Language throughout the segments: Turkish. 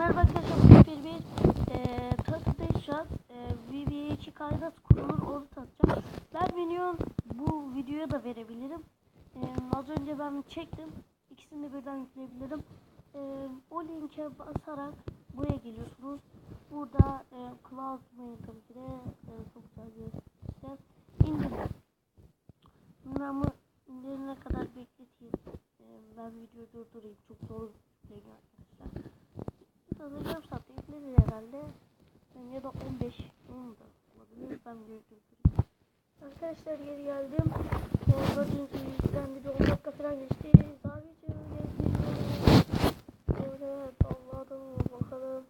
Merhaba arkadaşlar bugün bir bir eee Turkey'de şu an eee VV2 kaydı nasıl kurulur onu tanıtacağım. Ben milyon bu videoya da verebilirim. Eee, az önce ben çektim. İkisini de birden yükleyebilirim. Eee, o linke basarak buraya geliyorsunuz. Burada eee Cloud Mail tabii ki de eee, çok güzel bir sistem. İndirin. Ben bu indirene kadar bekleteyim. Eee, ben videoyu durdurayım. Çok zor yükleniyor arkadaşlar. Sanırım yarım saatte yüklenir herhalde. Ya da 15 10 da olabilir. Ben durdurayım. Arkadaşlar geri geldim. Gördüğünüz gibi yüklendi. Bir 10 dakika falan geçti. Evet Allah'ım bakalım.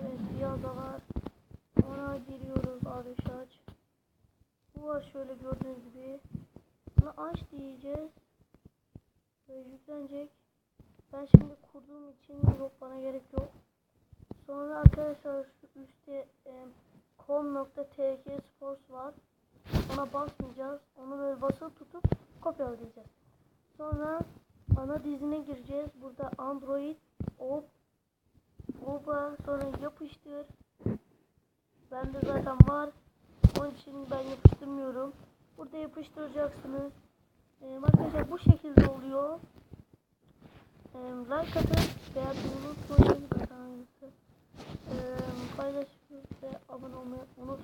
Evet bir ada var. Ona giriyoruz arkadaşlar. Bu var şöyle gördüğünüz gibi. Bunu aç diyeceğiz. Böyle yüklenecek. Ben şimdi kurduğum için yok bana gerek yok. Sonra arkadaşlar şu üstte e, com.tk sports var. Ona basmayacağız. Onu böyle basılı tutup kopyalayacağız. Sonra ana dizine gireceğiz. Burada Android, Op, Oba, sonra yapıştır. Bende zaten var. Onun için ben yapıştırmıyorum. Burada yapıştıracaksınız. Ee, arkadaşlar bu şekilde oluyor like atın veya unutmayın kanalımızı. Paylaşın ve abone olmayı unutmayın.